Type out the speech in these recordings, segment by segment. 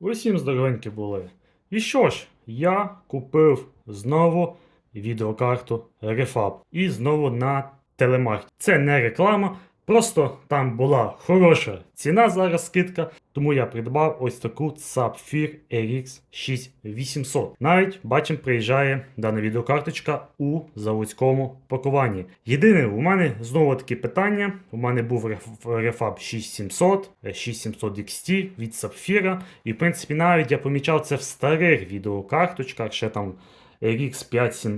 Усім здоровенькі були. І що ж, я купив знову відеокарту Refab. І знову на телемаркет. Це не реклама, просто там була хороша ціна зараз скидка. Тому я придбав ось таку Sapphire RX 6800. Навіть бачимо, приїжджає дана відеокарточка у заводському пакуванні. Єдине, у мене знову такі питання. У мене був Refab 6700, е, 6700 XT від Sapphire. І в принципі навіть я помічав це в старих відеокарточках, ще там RX 5, е,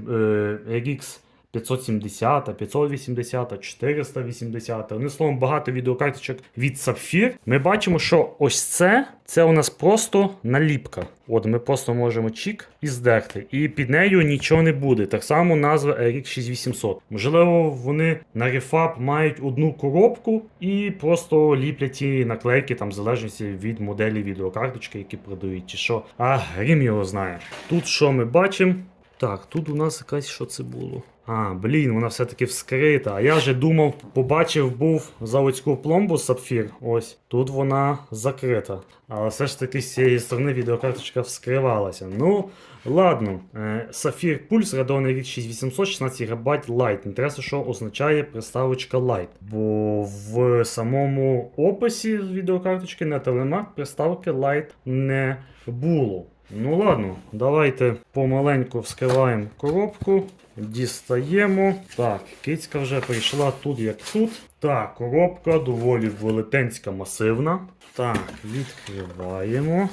RX 570, 580, 480. Одним словом, багато відеокарточок від Sapphire. Ми бачимо, що ось це, це у нас просто наліпка. От ми просто можемо чік і здерти. І під нею нічого не буде. Так само назва RX 6800. Можливо, вони на Refab мають одну коробку і просто ліплять ті наклейки, там в залежності від моделі відеокарточки, які продають, чи що. А грім його знає. Тут що ми бачимо? Так, тут у нас якась що це було. А, блін, вона все-таки вскрита. А я вже думав, побачив, був заводську пломбу Сапфір. Ось тут вона закрита. Але все ж таки з цієї сторони відеокарточка вскривалася. Ну, ладно. Е, Сапфір Пульс, Radeon RX 6800, 16 ГБ Lite. Інтересно, що означає приставочка Lite. Бо в самому описі відеокарточки на телемарк приставки Lite не було. Ну ладно, давайте помаленьку вскриваємо коробку, дістаємо. Так, кицька вже прийшла тут, як тут. Так, коробка доволі велетенська, масивна. Так, відкриваємо.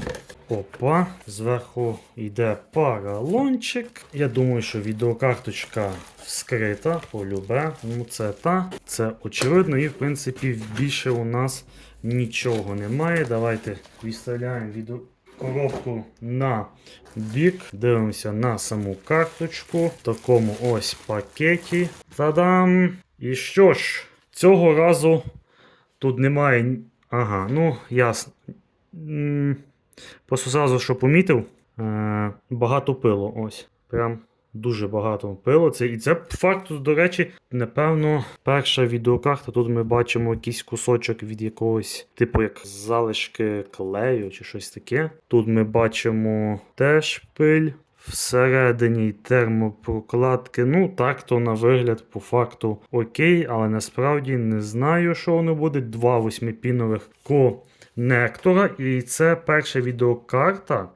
Опа, зверху йде паралончик. Я думаю, що відеокарточка вскрита, полюбе. Ну, це та. Це очевидно, і в принципі більше у нас нічого немає. Давайте відставляємо відео коробку на бік, дивимося на саму карточку в такому ось пакеті. Та-дам! І що ж, цього разу тут немає. Ага, ну ясно. Просто зразу, що помітив, е, багато пилу. Ось. Прям дуже багато пилу. Це, і це факт, до речі, напевно, перша відеокарта. Тут ми бачимо якийсь кусочок від якогось, типу, як залишки клею чи щось таке. Тут ми бачимо теж пиль. Всередині термопрокладки, ну так то на вигляд по факту окей, але насправді не знаю, що воно буде. Два восьмипінових конектора. І це перша відеокарта,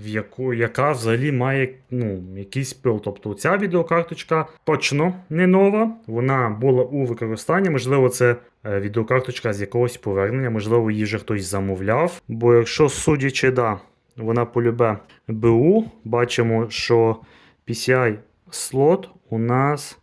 в яку, яка взагалі має ну, якийсь пил. Тобто ця відеокарточка точно не нова. Вона була у використанні. Можливо, це е, відеокарточка з якогось повернення, можливо, її вже хтось замовляв. Бо якщо судячи, да, вона полюбе БУ, бачимо, що PCI слот у нас.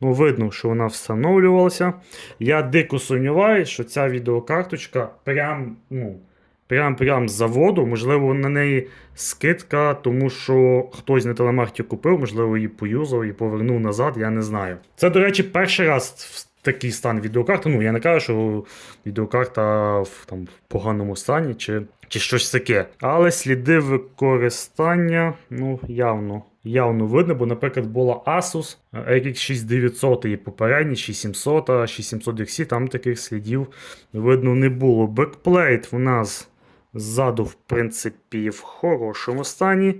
Ну, видно, що вона встановлювалася. Я дико сумніваюся, що ця відеокарточка прям, ну, прям, прям з заводу, можливо, на неї скидка, тому що хтось на телемаркеті купив, можливо, її поюзав і повернув назад, я не знаю. Це, до речі, перший раз в такий стан відеокарти. Ну, я не кажу, що відеокарта в, там, в поганому стані чи, чи щось таке. Але сліди використання, ну, явно. Явно видно, бо, наприклад, була Asus RX 6900 і попередній 6700, 6700 XC, там таких слідів видно не було. Бекплейт в нас ззаду, в принципі, в хорошому стані.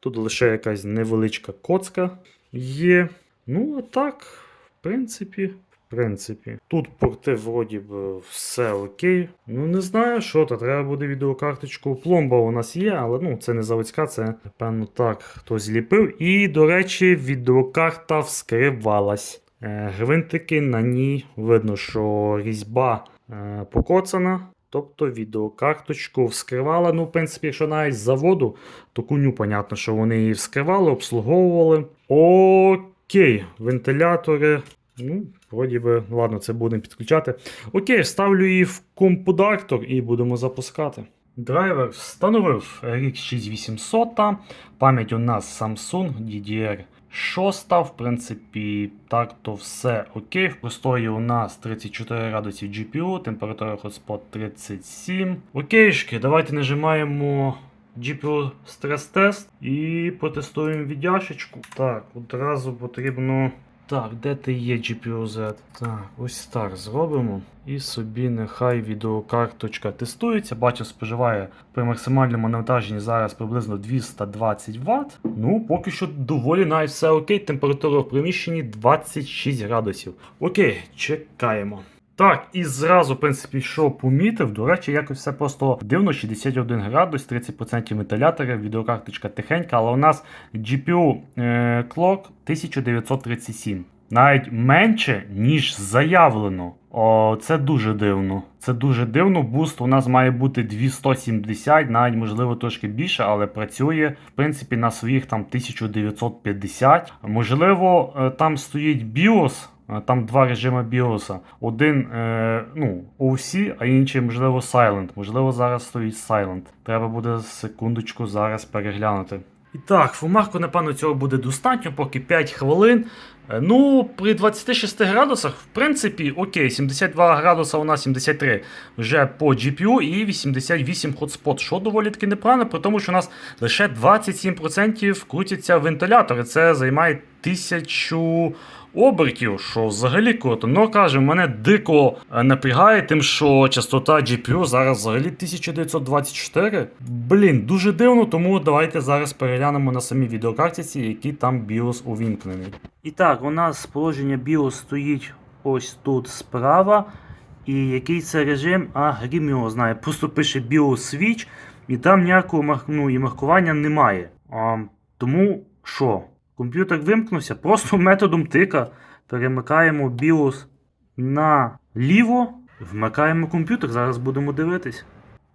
Тут лише якась невеличка коцка є. Ну, а так, в принципі, в принципі. Тут порти вроді би все окей. Ну, не знаю, що то. Треба буде відеокарточку. Пломба у нас є, але ну, це не заводська, це, напевно, так, хтось зліпив. І, до речі, відеокарта вскривалась. Е, Гвинтики на ній видно, що різьба е, покоцана. Тобто відеокарточку вскривала. Ну, в принципі, якщо навіть з заводу, то куню, понятно, що вони її вскривали, обслуговували. Окей, вентилятори. Ну, вроді би, ладно, це будемо підключати. Окей, ставлю її в компудактор і будемо запускати. Драйвер встановив RX 6800, пам'ять у нас Samsung DDR 6, в принципі, так то все окей. В простої у нас 34 градусів GPU, температура hotspot 37. Окейшки, давайте нажимаємо GPU стрес-тест і протестуємо віддяшечку. Так, одразу потрібно Так, де ти є GPU-Z? Так, ось так зробимо. І собі нехай відеокарточка тестується. Бачу, споживає при максимальному навантаженні зараз приблизно 220 Вт. Ну, поки що доволі навіть все окей. Температура в приміщенні 26 градусів. Окей, чекаємо. Так, і зразу, в принципі, що помітив. До речі, якось все просто дивно. 61 градус, 30% вентилятора, відеокарточка тихенька, але у нас GPU Clock 1937. Навіть менше, ніж заявлено. О, це дуже дивно. Це дуже дивно. Буст у нас має бути 2170, навіть можливо трошки більше, але працює в принципі на своїх там 1950. Можливо, е, там стоїть BIOS. Е, Там два режими BIOS. Один е, ну, OC, а інший, можливо, Silent. Можливо, зараз стоїть Silent. Треба буде секундочку зараз переглянути. І так, фумарку, напевно, цього буде достатньо, поки 5 хвилин. Е, Ну, при 26 градусах, в принципі, окей, 72 градуса у нас 73 вже по GPU і 88 хотспот, що доволі таки непогано, при тому, що у нас лише 27% крутяться вентилятори. Це займає 1000 обертів, що взагалі круто. Ну, каже, мене дико е, напрягає тим, що частота GPU зараз взагалі 1924. Блін, дуже дивно, тому давайте зараз переглянемо на самій відеокартці, який там BIOS увімкнений. І так, у нас положення BIOS стоїть ось тут справа. І який це режим, а Грім його знає. Просто пише BIOS Switch, і там ніякого ну, і маркування немає. А, тому що? Комп'ютер вимкнувся, просто методом тика перемикаємо BIOS наліво, вмикаємо комп'ютер, зараз будемо дивитись.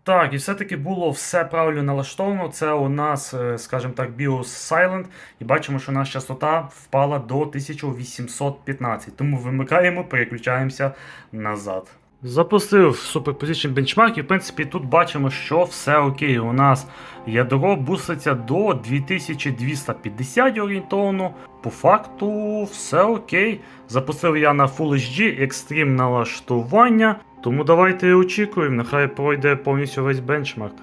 Так, і все-таки було все правильно налаштовано. Це у нас, е, скажімо так, BIOS Silent. І бачимо, що наша частота впала до 1815. Тому вимикаємо, переключаємося назад. Запустив Superposition Benchmark, і в принципі тут бачимо, що все окей. У нас ядро буситься до 2250 орієнтовно. По факту все окей. Запустив я на Full HD Extreme налаштування. Тому давайте очікуємо, нехай пройде повністю весь бенчмарк.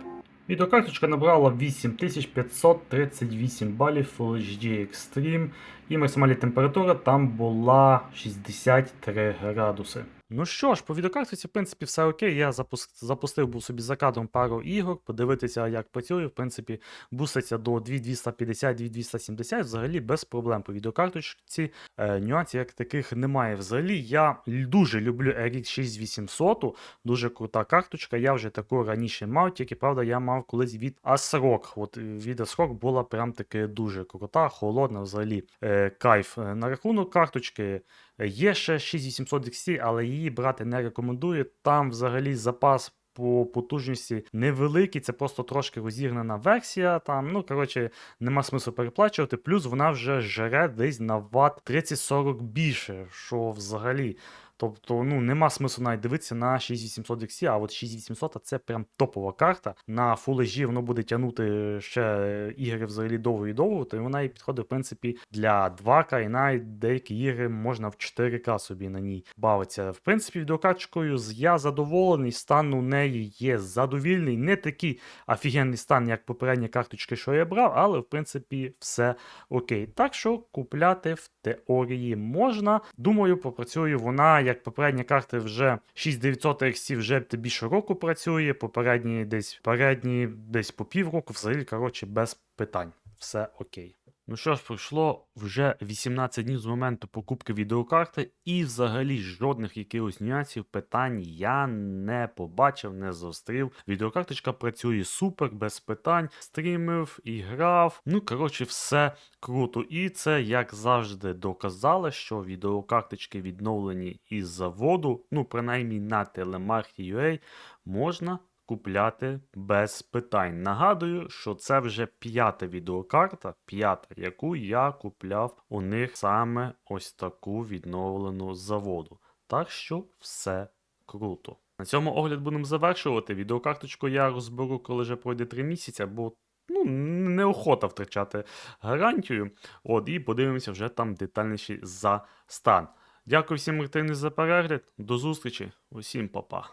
Відеокарточка набрала 8538 балів Full HD Extreme і максимальна температура там була 63 градуси. Ну що ж, по відеокартці, в принципі, все окей. Я запуск... запустив був собі за кадром пару ігор, подивитися, як працює. В принципі, буситься до 2250-2270, взагалі без проблем по відеокарточці. Е, нюансів як таких немає. Взагалі, я дуже люблю RX 6800, дуже крута карточка. Я вже таку раніше мав, тільки правда, я мав колись від ASRock. От е, від ASRock була прям таки дуже крута, холодна взагалі. Е, кайф. Е, На рахунок карточки. Є ще 6800 XT, але її брати не рекомендую. Там взагалі запас по потужності невеликий, це просто трошки розігнана версія. Там, ну коротше, нема смислу переплачувати. Плюс вона вже жере десь на ват 30-40 більше, що взагалі. Тобто, ну нема смислу навіть дивитися на 6800 XT, а от 6800 це прям топова карта. На HD воно буде тягнути ще ігри взагалі довго і довго, то вона і підходить, в принципі, для 2К, і навіть деякі ігри можна в 4К собі на ній бавитися. В принципі, відеокарточкою я задоволений, стан у неї є задовільний, не такий офігенний стан, як попередні карточки, що я брав, але в принципі все окей. Так що купляти в теорії можна. Думаю, попрацює вона, як попередні карти, вже 6900 XT вже більше року працює, попередні десь передні десь по півроку, взагалі, коротше, без питань. Все окей. Ну що ж, пройшло вже 18 днів з моменту покупки відеокарти, і взагалі жодних якихось нюансів, питань я не побачив, не зустрів. Відеокарточка працює супер, без питань. Стрімив і грав. Ну, коротше, все круто. І це, як завжди, доказали, що відеокарточки відновлені із заводу, ну, принаймні на Telemark.ua, можна купляти без питань. Нагадую, що це вже п'ята відеокарта, п'ята, яку я купляв у них саме ось таку відновлену заводу. Так що все круто. На цьому огляд будемо завершувати. Відеокарточку я розберу, коли вже пройде 3 місяці, бо ну, неохота втрачати гарантію. От, і подивимося вже там детальніше за стан. Дякую всім активним за перегляд. До зустрічі. Усім па-па.